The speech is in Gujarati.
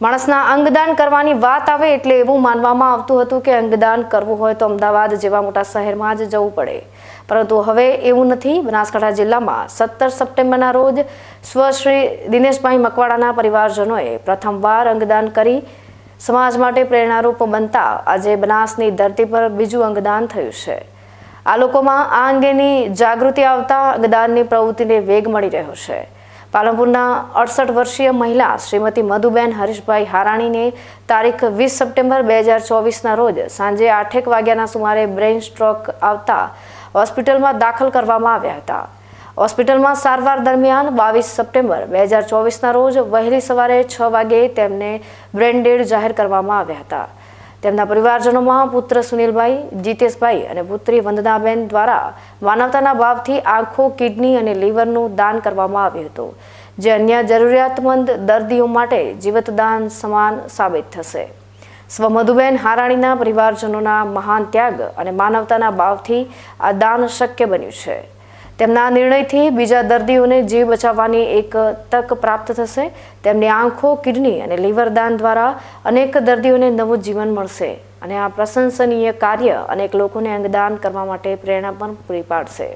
માણસના અંગદાન કરવાની વાત આવે એટલે એવું માનવામાં આવતું હતું કે અંગદાન કરવું હોય તો અમદાવાદ જેવા મોટા શહેરમાં જ જવું પડે. પરંતુ હવે એવું નથી. બનાસકાંઠા જિલ્લામાં સત્તર સપ્ટેમ્બરના રોજ સ્વશ્રી દિનેશભાઈ મકવાડાના પરિવારજનોએ પ્રથમવાર અંગદાન કરી સમાજ માટે પ્રેરણારૂપ બનતા આજે બનાસની ધરતી પર બીજું અંગદાન થયું છે. આ લોકોમાં આ અંગેની જાગૃતિ આવતા અંગદાનની પ્રવૃત્તિને વેગ મળી રહ્યો છે. પાલનપુરના અડસઠ વર્ષીય મહિલા શ્રીમતી મધુબેન હરીશભાઈ હારાણીને તારીખ વીસ સપ્ટેમ્બર બે હજાર ચોવીસના રોજ સાંજે આઠેક વાગ્યાના સુમારે બ્રેઇન સ્ટ્રોક આવતા હોસ્પિટલમાં દાખલ કરવામાં આવ્યા હતા. હોસ્પિટલમાં સારવાર દરમિયાન બાવીસ સપ્ટેમ્બર બે હજાર ચોવીસના રોજ વહેલી સવારે છ વાગે તેમને બ્રેન ડેડ જાહેર કરવામાં આવ્યા હતા. તેમના પરિવારજનોમાં પુત્ર સુનિલભાઈ, જીતેશભાઈ અને પુત્રી વંદનાબેન દ્વારા માનવતાના ભાવથી આંખો, કિડની અને લીવરનું દાન કરવામાં આવ્યું હતું, જે અન્ય જરૂરિયાતમંદ દર્દીઓ માટે જીવતદાન સમાન સાબિત થશે. સ્વ મધુબેન હારાણીના પરિવારજનોના મહાન ત્યાગ અને માનવતાના ભાવથી આ દાન શક્ય બન્યું છે. તેમના નિર્ણયથી બીજા દર્દીઓને જીવ બચાવવાની એક તક પ્રાપ્ત થશે. તેમની આંખો, કિડની અને લીવર દાન દ્વારા અનેક દર્દીઓને નવું જીવન મળશે અને આ પ્રશંસનીય કાર્ય અનેક લોકોને અંગદાન કરવા માટે પ્રેરણા પણ પૂરી પાડશે.